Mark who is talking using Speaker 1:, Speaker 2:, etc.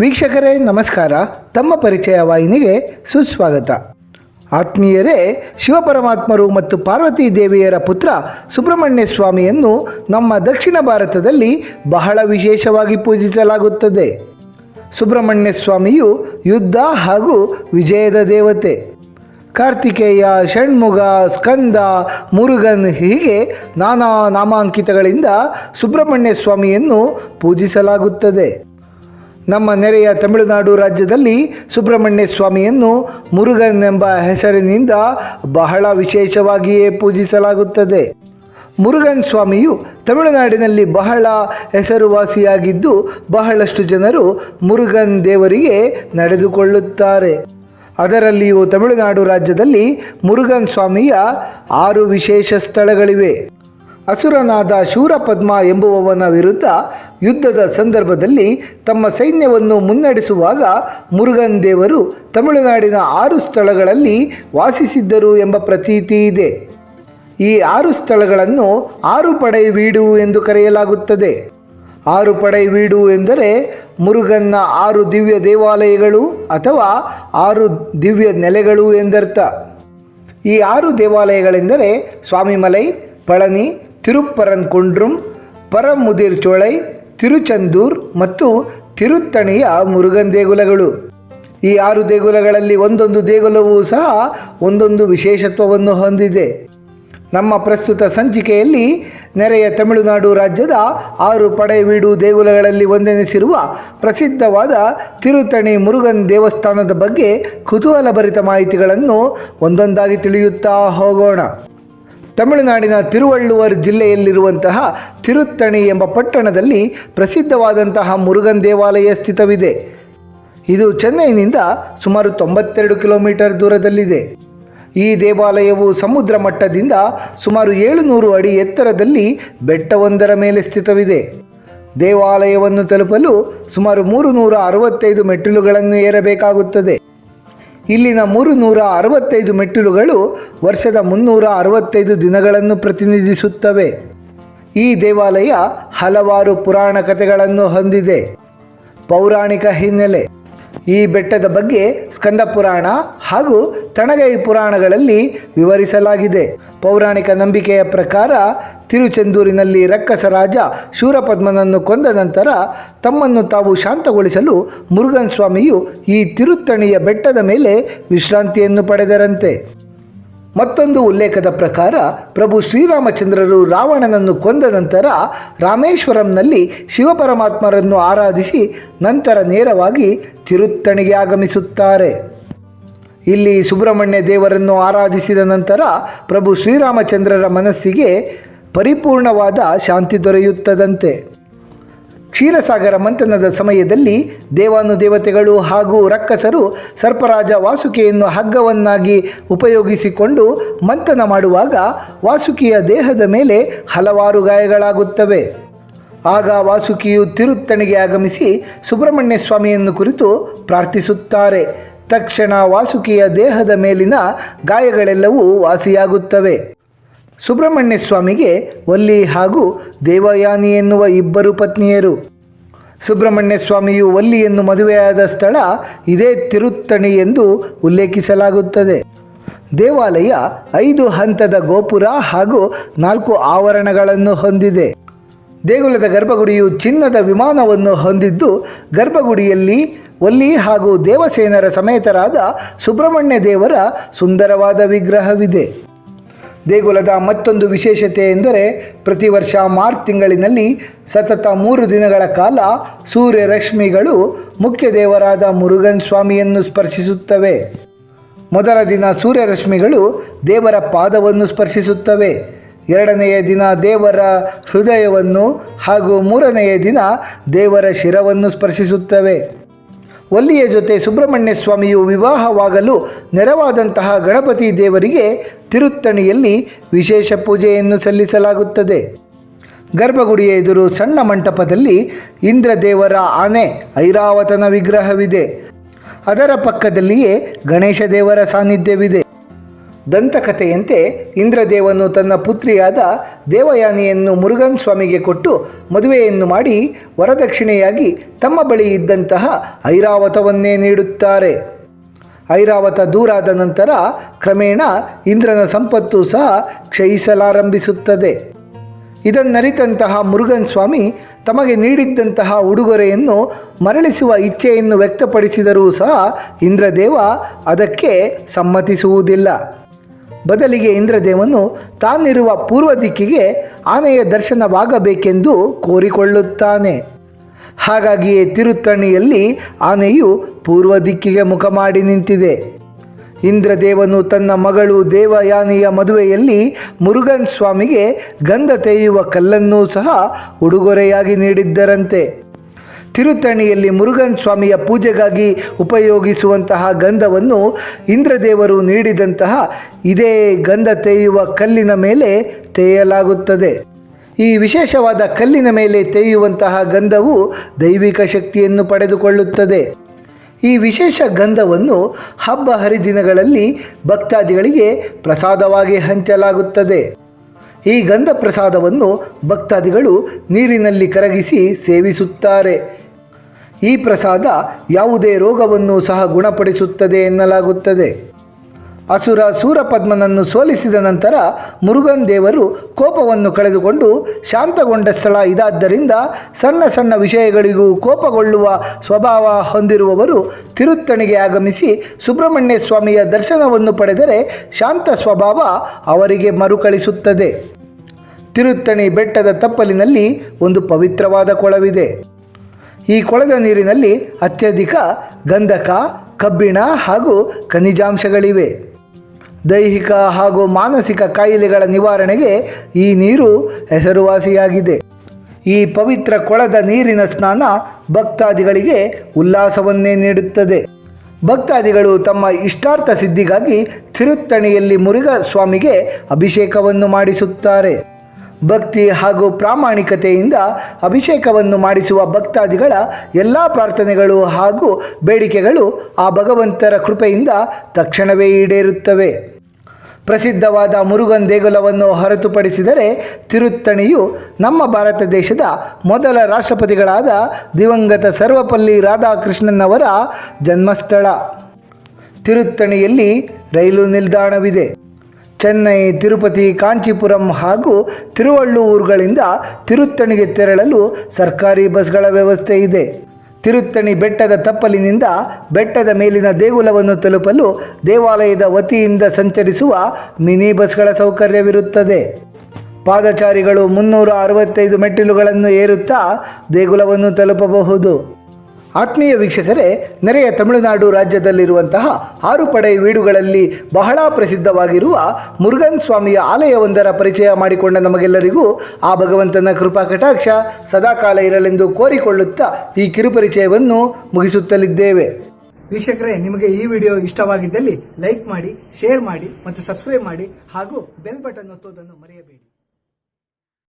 Speaker 1: ವೀಕ್ಷಕರೇ, ನಮಸ್ಕಾರ. ತಮ್ಮ ಪರಿಚಯ ವಾಹಿನಿಗೆ ಸುಸ್ವಾಗತ. ಆತ್ಮೀಯರೇ, ಶಿವಪರಮಾತ್ಮರು ಮತ್ತು ಪಾರ್ವತಿ ದೇವಿಯರ ಪುತ್ರ ಸುಬ್ರಹ್ಮಣ್ಯ ಸ್ವಾಮಿಯನ್ನು ನಮ್ಮ ದಕ್ಷಿಣ ಭಾರತದಲ್ಲಿ ಬಹಳ ವಿಶೇಷವಾಗಿ ಪೂಜಿಸಲಾಗುತ್ತದೆ. ಸುಬ್ರಹ್ಮಣ್ಯ ಸ್ವಾಮಿಯು ಯುದ್ಧ ಹಾಗೂ ವಿಜಯದ ದೇವತೆ. ಕಾರ್ತಿಕೇಯ, ಷಣ್ಮುಗ, ಸ್ಕಂದ, ಮುರುಗನ್ ಹೀಗೆ ನಾನಾ ನಾಮಾಂಕಿತಗಳಿಂದ ಸುಬ್ರಹ್ಮಣ್ಯ ಸ್ವಾಮಿಯನ್ನು ಪೂಜಿಸಲಾಗುತ್ತದೆ. ನಮ್ಮ ನೆರೆಯ ತಮಿಳುನಾಡು ರಾಜ್ಯದಲ್ಲಿ ಸುಬ್ರಹ್ಮಣ್ಯ ಸ್ವಾಮಿಯನ್ನು ಮುರುಗನ್ ಎಂಬ ಹೆಸರಿನಿಂದ ಬಹಳ ವಿಶೇಷವಾಗಿಯೇ ಪೂಜಿಸಲಾಗುತ್ತದೆ. ಮುರುಗನ್ ಸ್ವಾಮಿಯು ತಮಿಳುನಾಡಿನಲ್ಲಿ ಬಹಳ ಹೆಸರುವಾಸಿಯಾಗಿದ್ದು ಬಹಳಷ್ಟು ಜನರು ಮುರುಗನ್ ದೇವರಿಗೆ ನಡೆದುಕೊಳ್ಳುತ್ತಾರೆ. ಅದರಲ್ಲಿಯೂ ತಮಿಳುನಾಡು ರಾಜ್ಯದಲ್ಲಿ ಮುರುಗನ್ ಸ್ವಾಮಿಯ ಆರು ವಿಶೇಷ ಸ್ಥಳಗಳಿವೆ. ಅಸುರನಾದ ಶೂರಪದ್ಮ ಎಂಬುವವನ ವಿರುದ್ಧ ಯುದ್ಧದ ಸಂದರ್ಭದಲ್ಲಿ ತಮ್ಮ ಸೈನ್ಯವನ್ನು ಮುನ್ನಡೆಸುವಾಗ ಮುರುಗನ್ ದೇವರು ತಮಿಳುನಾಡಿನ ಆರು ಸ್ಥಳಗಳಲ್ಲಿ ವಾಸಿಸಿದ್ದರು ಎಂಬ ಪ್ರತೀತಿ ಇದೆ. ಈ ಆರು ಸ್ಥಳಗಳನ್ನು ಆರು ಪಡೆ ವೀಡು ಎಂದು ಕರೆಯಲಾಗುತ್ತದೆ. ಆರು ಪಡೆ ವೀಡು ಎಂದರೆ ಮುರುಗನ್ನ ಆರು ದಿವ್ಯ ದೇವಾಲಯಗಳು ಅಥವಾ ಆರು ದಿವ್ಯ ನೆಲೆಗಳು ಎಂದರ್ಥ. ಈ ಆರು ದೇವಾಲಯಗಳೆಂದರೆ ಸ್ವಾಮಿಮಲೈ, ಪಳನಿ ತಿರುಪ್ಪರನ್ಕುಂಡ್ರಂ ಪರಮುದಿರ್ ಚೋಳೈ ತಿರುಚಂದೂರ್ ಮತ್ತು ತಿರುತ್ತಣಿಯ ಮುರುಗನ್ ದೇಗುಲಗಳು. ಈ ಆರು ದೇಗುಲಗಳಲ್ಲಿ ಒಂದೊಂದು ದೇಗುಲವೂ ಸಹ ಒಂದೊಂದು ವಿಶೇಷತ್ವವನ್ನು ಹೊಂದಿದೆ. ನಮ್ಮ ಪ್ರಸ್ತುತ ಸಂಚಿಕೆಯಲ್ಲಿ ನೆರೆಯ ತಮಿಳುನಾಡು ರಾಜ್ಯದ ಆರು ಪಡೆವೀಡು ದೇಗುಲಗಳಲ್ಲಿ ಒಂದೆನಿಸಿರುವ ಪ್ರಸಿದ್ಧವಾದ ತಿರುತಣಿ ಮುರುಗನ್ ದೇವಸ್ಥಾನದ ಬಗ್ಗೆ ಕುತೂಹಲಭರಿತ ಮಾಹಿತಿಗಳನ್ನು ಒಂದೊಂದಾಗಿ ತಿಳಿಯುತ್ತಾ ಹೋಗೋಣ. ತಮಿಳುನಾಡಿನ ತಿರುವಳ್ಳುವರ್ ಜಿಲ್ಲೆಯಲ್ಲಿರುವಂತಹ ತಿರುತ್ತಣಿ ಎಂಬ ಪಟ್ಟಣದಲ್ಲಿ ಪ್ರಸಿದ್ಧವಾದಂತಹ ಮುರುಗನ್ ದೇವಾಲಯ ಸ್ಥಿತವಿದೆ. ಇದು ಚೆನ್ನೈನಿಂದ ಸುಮಾರು ತೊಂಬತ್ತೆರಡು ಕಿಲೋಮೀಟರ್ ದೂರದಲ್ಲಿದೆ. ಈ ದೇವಾಲಯವು ಸಮುದ್ರ ಮಟ್ಟದಿಂದ ಸುಮಾರು ಏಳುನೂರು ಅಡಿ ಎತ್ತರದಲ್ಲಿ ಬೆಟ್ಟವೊಂದರ ಮೇಲೆ ಸ್ಥಿತವಿದೆ. ದೇವಾಲಯವನ್ನು ತಲುಪಲು ಸುಮಾರು ಮೂರು ನೂರ ಅರವತ್ತೈದು ಮೆಟ್ಟಿಲುಗಳನ್ನು ಏರಬೇಕಾಗುತ್ತದೆ. ಇಲ್ಲಿನ ಮೂರು ನೂರ ಅರವತ್ತೈದು ಮೆಟ್ಟಿಲುಗಳು ವರ್ಷದ ಮುನ್ನೂರ ಅರವತ್ತೈದು ದಿನಗಳನ್ನು ಪ್ರತಿನಿಧಿಸುತ್ತವೆ. ಈ ದೇವಾಲಯ ಹಲವಾರು ಪುರಾಣ ಕಥೆಗಳನ್ನು ಹೊಂದಿದೆ. ಪೌರಾಣಿಕ ಹಿನ್ನೆಲೆ. ಈ ಬೆಟ್ಟದ ಬಗ್ಗೆ ಸ್ಕಂದ ಪುರಾಣ ಹಾಗೂ ತಣಗೈ ಪುರಾಣಗಳಲ್ಲಿ ವಿವರಿಸಲಾಗಿದೆ. ಪೌರಾಣಿಕ ನಂಬಿಕೆಯ ಪ್ರಕಾರ ತಿರುಚೆಂದೂರಿನಲ್ಲಿ ರಕ್ಕಸ ರಾಜ ಶೂರಪದ್ಮನನ್ನು ಕೊಂದ ನಂತರ ತಮ್ಮನ್ನು ತಾವು ಶಾಂತಗೊಳಿಸಲು ಮುರುಗನ್ ಸ್ವಾಮಿಯು ಈ ತಿರುತ್ತಣಿಯ ಬೆಟ್ಟದ ಮೇಲೆ ವಿಶ್ರಾಂತಿಯನ್ನು ಪಡೆದರಂತೆ. ಮತ್ತೊಂದು ಉಲ್ಲೇಖದ ಪ್ರಕಾರ ಪ್ರಭು ಶ್ರೀರಾಮಚಂದ್ರರು ರಾವಣನನ್ನು ಕೊಂದ ನಂತರ ರಾಮೇಶ್ವರಂನಲ್ಲಿ ಶಿವಪರಮಾತ್ಮರನ್ನು ಆರಾಧಿಸಿ ನಂತರ ನೇರವಾಗಿ ತಿರುತ್ತಣಿಗೆ ಆಗಮಿಸುತ್ತಾರೆ. ಇಲ್ಲಿ ಸುಬ್ರಹ್ಮಣ್ಯ ದೇವರನ್ನು ಆರಾಧಿಸಿದ ನಂತರ ಪ್ರಭು ಶ್ರೀರಾಮಚಂದ್ರರ ಮನಸ್ಸಿಗೆ ಪರಿಪೂರ್ಣವಾದ ಶಾಂತಿ ದೊರೆಯುತ್ತದಂತೆ. ಕ್ಷೀರಸಾಗರ ಮಂಥನದ ಸಮಯದಲ್ಲಿ ದೇವಾನುದೇವತೆಗಳು ಹಾಗೂ ರಕ್ಕಸರು ಸರ್ಪರಾಜ ವಾಸುಕಿಯನ್ನು ಹಗ್ಗವನ್ನಾಗಿ ಉಪಯೋಗಿಸಿಕೊಂಡು ಮಂಥನ ಮಾಡುವಾಗ ವಾಸುಕಿಯ ದೇಹದ ಮೇಲೆ ಹಲವಾರು ಗಾಯಗಳಾಗುತ್ತವೆ. ಆಗ ವಾಸುಕಿಯು ತಿರುತ್ತಣಿಗೆ ಆಗಮಿಸಿ ಸುಬ್ರಹ್ಮಣ್ಯ ಸ್ವಾಮಿಯನ್ನು ಕುರಿತು ಪ್ರಾರ್ಥಿಸುತ್ತಾರೆ. ತಕ್ಷಣ ವಾಸುಕಿಯ ದೇಹದ ಮೇಲಿನ ಗಾಯಗಳೆಲ್ಲವೂ ವಾಸಿಯಾಗುತ್ತವೆ. ಸುಬ್ರಹ್ಮಣ್ಯ ಸ್ವಾಮಿಗೆ ಒಲ್ಲಿ ಹಾಗೂ ದೇವಯಾನಿ ಎನ್ನುವ ಇಬ್ಬರು ಪತ್ನಿಯರು. ಸುಬ್ರಹ್ಮಣ್ಯ ಸ್ವಾಮಿಯು ಒಲ್ಲಿಯನ್ನು ಮದುವೆಯಾದ ಸ್ಥಳ ಇದೇ ತಿರುತ್ತಣಿ ಎಂದು ಉಲ್ಲೇಖಿಸಲಾಗುತ್ತದೆ. ದೇವಾಲಯ ಐದು ಹಂತದ ಗೋಪುರ ಹಾಗೂ ನಾಲ್ಕು ಆವರಣಗಳನ್ನು ಹೊಂದಿದೆ. ದೇಗುಲದ ಗರ್ಭಗುಡಿಯು ಚಿನ್ನದ ವಿಮಾನವನ್ನು ಹೊಂದಿದ್ದು, ಗರ್ಭಗುಡಿಯಲ್ಲಿ ಒಲ್ಲಿ ಹಾಗೂ ದೇವಸೇನರ ಸಮೇತರಾದ ಸುಬ್ರಹ್ಮಣ್ಯ ದೇವರ ಸುಂದರವಾದ ವಿಗ್ರಹವಿದೆ. ದೇಗುಲದ ಮತ್ತೊಂದು ವಿಶೇಷತೆ ಎಂದರೆ, ಪ್ರತಿ ವರ್ಷ ಮಾರ್ಚ್ ತಿಂಗಳಿನಲ್ಲಿ ಸತತ ಮೂರು ದಿನಗಳ ಕಾಲ ಸೂರ್ಯರಶ್ಮಿಗಳು ಮುಖ್ಯ ದೇವರಾದ ಮುರುಗನ್ ಸ್ವಾಮಿಯನ್ನು ಸ್ಪರ್ಶಿಸುತ್ತವೆ. ಮೊದಲ ದಿನ ಸೂರ್ಯರಶ್ಮಿಗಳು ದೇವರ ಪಾದವನ್ನು ಸ್ಪರ್ಶಿಸುತ್ತವೆ. ಎರಡನೆಯ ದಿನ ದೇವರ ಹೃದಯವನ್ನು ಹಾಗೂ ಮೂರನೆಯ ದಿನ ದೇವರ ಶಿರವನ್ನು ಸ್ಪರ್ಶಿಸುತ್ತವೆ. ಒಲ್ಲಿಯ ಜೊತೆ ಸುಬ್ರಹ್ಮಣ್ಯ ಸ್ವಾಮಿಯು ವಿವಾಹವಾಗಲು ನೆರವಾದಂತಹ ಗಣಪತಿ ದೇವರಿಗೆ ತಿರುತ್ತಣಿಯಲ್ಲಿ ವಿಶೇಷ ಪೂಜೆಯನ್ನು ಸಲ್ಲಿಸಲಾಗುತ್ತದೆ. ಗರ್ಭಗುಡಿಯ ಎದುರು ಸಣ್ಣ ಮಂಟಪದಲ್ಲಿ ಇಂದ್ರದೇವರ ಆನೆ ಐರಾವತನ ವಿಗ್ರಹವಿದೆ. ಅದರ ಪಕ್ಕದಲ್ಲಿಯೇ ಗಣೇಶ ದೇವರ ಸಾನ್ನಿಧ್ಯವಿದೆ. ದಂತಕಥೆಯಂತೆ ಇಂದ್ರದೇವನು ತನ್ನ ಪುತ್ರಿಯಾದ ದೇವಯಾನಿಯನ್ನು ಮುರುಗನ್ ಸ್ವಾಮಿಗೆ ಕೊಟ್ಟು ಮದುವೆಯನ್ನು ಮಾಡಿ ವರದಕ್ಷಿಣೆಯಾಗಿ ತಮ್ಮ ಬಳಿ ಇದ್ದಂತಹ ಐರಾವತವನ್ನೇ ನೀಡುತ್ತಾರೆ. ಐರಾವತ ದೂರಾದ ನಂತರ ಕ್ರಮೇಣ ಇಂದ್ರನ ಸಂಪತ್ತು ಸಹ ಕ್ಷಯಿಸಲಾರಂಭಿಸುತ್ತದೆ. ಇದನ್ನರಿತಂತಹ ಮುರುಗನ್ ಸ್ವಾಮಿ ತಮಗೆ ನೀಡಿದ್ದಂತಹ ಉಡುಗೊರೆಯನ್ನು ಮರಳಿಸುವ ಇಚ್ಛೆಯನ್ನು ವ್ಯಕ್ತಪಡಿಸಿದರೂ ಸಹ ಇಂದ್ರದೇವ ಅದಕ್ಕೆ ಸಮ್ಮತಿಸುವುದಿಲ್ಲ. ಬದಲಿಗೆ ಇಂದ್ರದೇವನು ತಾನಿರುವ ಪೂರ್ವ ದಿಕ್ಕಿಗೆ ಆನೆಯ ದರ್ಶನವಾಗಬೇಕೆಂದು ಕೋರಿಕೊಳ್ಳುತ್ತಾನೆ. ಹಾಗಾಗಿಯೇ ತಿರುತ್ತಣಿಯಲ್ಲಿ ಆನೆಯು ಪೂರ್ವ ದಿಕ್ಕಿಗೆ ಮುಖ ಮಾಡಿ ನಿಂತಿದೆ. ಇಂದ್ರದೇವನು ತನ್ನ ಮಗಳು ದೇವಯಾನಿಯ ಮದುವೆಯಲ್ಲಿ ಮುರುಗನ್ ಸ್ವಾಮಿಗೆ ಗಂಧ ತೆಗೆಯುವ ಕಲ್ಲನ್ನೂ ಸಹ ಉಡುಗೊರೆಯಾಗಿ ನೀಡಿದ್ದರಂತೆ. ತಿರುತ್ತಣಿಯಲ್ಲಿ ಮುರುಗನ್ ಸ್ವಾಮಿಯ ಪೂಜೆಗಾಗಿ ಉಪಯೋಗಿಸುವಂತಹ ಗಂಧವನ್ನು ಇಂದ್ರದೇವರು ನೀಡಿದಂತಹ ಇದೇ ಗಂಧ ತೇಯುವ ಕಲ್ಲಿನ ಮೇಲೆ ತೇಯಲಾಗುತ್ತದೆ. ಈ ವಿಶೇಷವಾದ ಕಲ್ಲಿನ ಮೇಲೆ ತೇಯುವಂತಹ ಗಂಧವು ದೈವಿಕ ಶಕ್ತಿಯನ್ನು ಪಡೆದುಕೊಳ್ಳುತ್ತದೆ. ಈ ವಿಶೇಷ ಗಂಧವನ್ನು ಹಬ್ಬ ಹರಿದಿನಗಳಲ್ಲಿ ಭಕ್ತಾದಿಗಳಿಗೆ ಪ್ರಸಾದವಾಗಿ ಹಂಚಲಾಗುತ್ತದೆ. ಈ ಗಂಧ ಪ್ರಸಾದವನ್ನು ಭಕ್ತಾದಿಗಳು ನೀರಿನಲ್ಲಿ ಕರಗಿಸಿ ಸೇವಿಸುತ್ತಾರೆ. ಈ ಪ್ರಸಾದ ಯಾವುದೇ ರೋಗವನ್ನು ಸಹ ಗುಣಪಡಿಸುತ್ತದೆ ಎನ್ನಲಾಗುತ್ತದೆ. ಅಸುರ ಸೂರಪದ್ಮನನ್ನು ಸೋಲಿಸಿದ ನಂತರ ಮುರುಗನ್ ದೇವರು ಕೋಪವನ್ನು ಕಳೆದುಕೊಂಡು ಶಾಂತಗೊಂಡ ಸ್ಥಳ ಇದಾದ್ದರಿಂದ ಸಣ್ಣ ಸಣ್ಣ ವಿಷಯಗಳಿಗೂ ಕೋಪಗೊಳ್ಳುವ ಸ್ವಭಾವ ಹೊಂದಿರುವವರು ತಿರುತ್ತಣಿಗೆ ಆಗಮಿಸಿ ಸುಬ್ರಹ್ಮಣ್ಯ ಸ್ವಾಮಿಯ ದರ್ಶನವನ್ನು ಪಡೆದರೆ ಶಾಂತ ಸ್ವಭಾವ ಅವರಿಗೆ ಮರುಕಳಿಸುತ್ತದೆ. ತಿರುತ್ತಣಿ ಬೆಟ್ಟದ ತಪ್ಪಲಿನಲ್ಲಿ ಒಂದು ಪವಿತ್ರವಾದ ಕೊಳವಿದೆ. ಈ ಕೊಳದ ನೀರಿನಲ್ಲಿ ಅತ್ಯಧಿಕ ಗಂಧಕ, ಕಬ್ಬಿಣ ಹಾಗೂ ಖನಿಜಾಂಶಗಳಿವೆ. ದೈಹಿಕ ಹಾಗೂ ಮಾನಸಿಕ ಕಾಯಿಲೆಗಳ ನಿವಾರಣೆಗೆ ಈ ನೀರು ಹೆಸರುವಾಸಿಯಾಗಿದೆ. ಈ ಪವಿತ್ರ ಕೊಳದ ನೀರಿನ ಸ್ನಾನ ಭಕ್ತಾದಿಗಳಿಗೆ ಉಲ್ಲಾಸವನ್ನೇ ನೀಡುತ್ತದೆ. ಭಕ್ತಾದಿಗಳು ತಮ್ಮ ಇಷ್ಟಾರ್ಥ ಸಿದ್ಧಿಗಾಗಿ ತಿರುತ್ತಣಿಯಲ್ಲಿ ಮುರುಘ ಸ್ವಾಮಿಗೆ ಅಭಿಷೇಕವನ್ನು ಮಾಡಿಸುತ್ತಾರೆ. ಭಕ್ತಿ ಹಾಗೂ ಪ್ರಾಮಾಣಿಕತೆಯಿಂದ ಅಭಿಷೇಕವನ್ನು ಮಾಡಿಸುವ ಭಕ್ತಾದಿಗಳ ಎಲ್ಲ ಪ್ರಾರ್ಥನೆಗಳು ಹಾಗೂ ಬೇಡಿಕೆಗಳು ಆ ಭಗವಂತರ ಕೃಪೆಯಿಂದ ತಕ್ಷಣವೇ ಈಡೇರುತ್ತವೆ. ಪ್ರಸಿದ್ಧವಾದ ಮುರುಗನ್ ದೇಗುಲವನ್ನು ಹೊರತುಪಡಿಸಿದರೆ ತಿರುತ್ತಣಿಯು ನಮ್ಮ ಭಾರತ ದೇಶದ ಮೊದಲ ರಾಷ್ಟ್ರಪತಿಗಳಾದ ದಿವಂಗತ ಸರ್ವಪಲ್ಲಿ ರಾಧಾಕೃಷ್ಣನ್ನವರ ಜನ್ಮಸ್ಥಳ. ತಿರುತ್ತಣಿಯಲ್ಲಿ ರೈಲು ನಿಲ್ದಾಣವಿದೆ. ಚೆನ್ನೈ, ತಿರುಪತಿ, ಕಾಂಚೀಪುರಂ ಹಾಗೂ ತಿರುವಳ್ಳೂರುಗಳಿಂದ ತಿರುತ್ತಣಿಗೆ ತೆರಳಲು ಸರ್ಕಾರಿ ಬಸ್ಗಳ ವ್ಯವಸ್ಥೆ ಇದೆ. ತಿರುತ್ತಣಿ ಬೆಟ್ಟದ ತಪ್ಪಲಿನಿಂದ ಬೆಟ್ಟದ ಮೇಲಿನ ದೇಗುಲವನ್ನು ತಲುಪಲು ದೇವಾಲಯದ ವತಿಯಿಂದ ಸಂಚರಿಸುವ ಮಿನಿ ಬಸ್ಗಳ ಸೌಕರ್ಯವಿರುತ್ತದೆ. ಪಾದಚಾರಿಗಳು ಮುನ್ನೂರ ಅರವತ್ತೈದು ಮೆಟ್ಟಿಲುಗಳನ್ನು ಏರುತ್ತಾ ದೇಗುಲವನ್ನು ತಲುಪಬಹುದು. ಆತ್ಮೀಯ ವೀಕ್ಷಕರೇ, ನೆರೆಯ ತಮಿಳುನಾಡು ರಾಜ್ಯದಲ್ಲಿರುವಂತಹ ಆರು ಪಡೆ ವೀಡುಗಳಲ್ಲಿ ಬಹಳ ಪ್ರಸಿದ್ಧವಾಗಿರುವ ಮುರುಗನ್ ಸ್ವಾಮಿಯ ಆಲಯವೊಂದರ ಪರಿಚಯ ಮಾಡಿಕೊಂಡ ನಮಗೆಲ್ಲರಿಗೂ ಆ ಭಗವಂತನ ಕೃಪಾ ಕಟಾಕ್ಷ ಸದಾಕಾಲ ಇರಲೆಂದು ಕೋರಿಕೊಳ್ಳುತ್ತಾ ಈ ಕಿರುಪರಿಚಯವನ್ನು ಮುಗಿಸುತ್ತಲಿದ್ದೇವೆ.
Speaker 2: ವೀಕ್ಷಕರೇ, ನಿಮಗೆ ಈ ವಿಡಿಯೋ ಇಷ್ಟವಾಗಿದ್ದಲ್ಲಿ ಲೈಕ್ ಮಾಡಿ, ಶೇರ್ ಮಾಡಿ ಮತ್ತು ಸಬ್ಸ್ಕ್ರೈಬ್ ಮಾಡಿ ಹಾಗೂ ಬೆಲ್ ಬಟನ್ ಒತ್ತುವುದನ್ನು ಮರೆಯಬೇಡಿ.